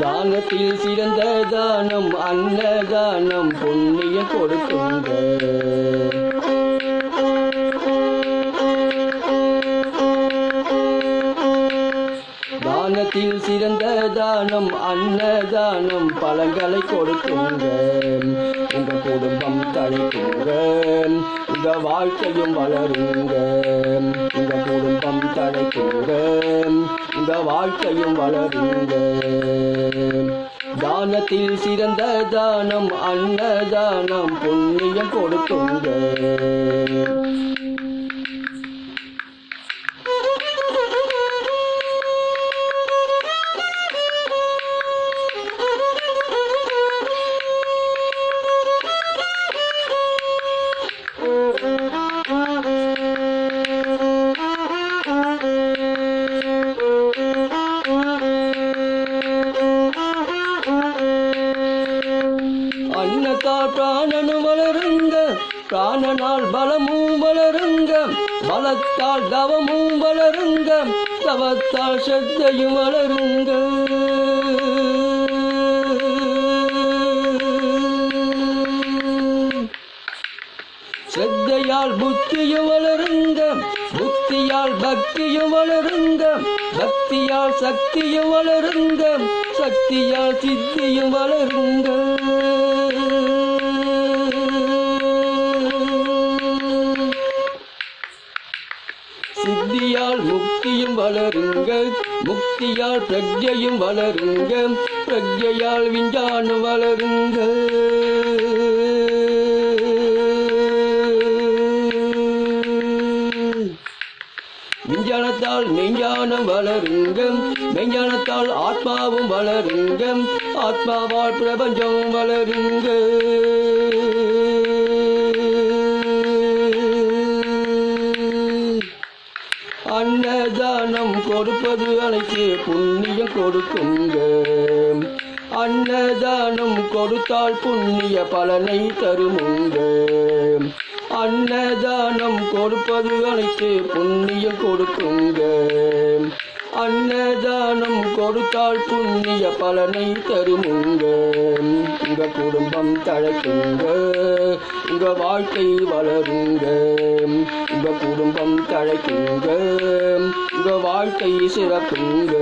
தானத்தில் சிறந்த தானம் அன்னதானம் புண்ணிய கொடுக்குங்க தானத்தில் சிறந்த தானம் அன்னதானம் பழங்களை கொடுக்குங்க உங்க குடும்பம் தழைக்குங்க உங்க வாழ்க்கையும் வளருங்க உங்க குடும்பம் தழைக்குங்க இந்த வாழ்க்கையும் வளருங்க தானத்தில் சிறந்த தானம் அன்னதானம் புண்ணியம் கொடுத்துங்க காணனால் பலமும் வளருங்க பலத்தால் தவமும் வளருங்க தவத்தால் சத்தையும் வளருங்க ஸ்ரத்தையால் புத்தியும் வளருங்க புத்தியால் பக்தியும் வளருங்க பக்தியால் சக்தியும் வளருங்க சக்தியால் சித்தியும் வளருங்க சித்தியால் முக்தியும் வளருங்க முக்தியால் பிரஜையும் வளருங்க பிரஜையால் விஞ்ஞானம் வளருங்க விஞ்ஞானத்தால் மெஞ்ஞானம் வளருங்க மெஞ்ஞானத்தால் ஆத்மாவும் வளருங்க ஆத்மாவால் பிரபஞ்சம் வளருங்க அன்னதானம் கொடுப்பது அனைத்து புண்ணியம் கொடுக்குங்க அன்னதானம் கொடுத்தால் புண்ணிய பலனை தருமுங்க அன்னதானம் கொடுப்பது அனைத்து புண்ணியம் கொடுக்குங்க அன்ன கொடுத்தால் புண்ணிய பலனை தருமுங்க. உங்க குடும்பம் தழைக்குங்க. உங்க வாழ்க்கை வளருங்க. உங்க குடும்பம் தழைக்குங்க. உங்க வாழ்க்கை சிறக்குங்க.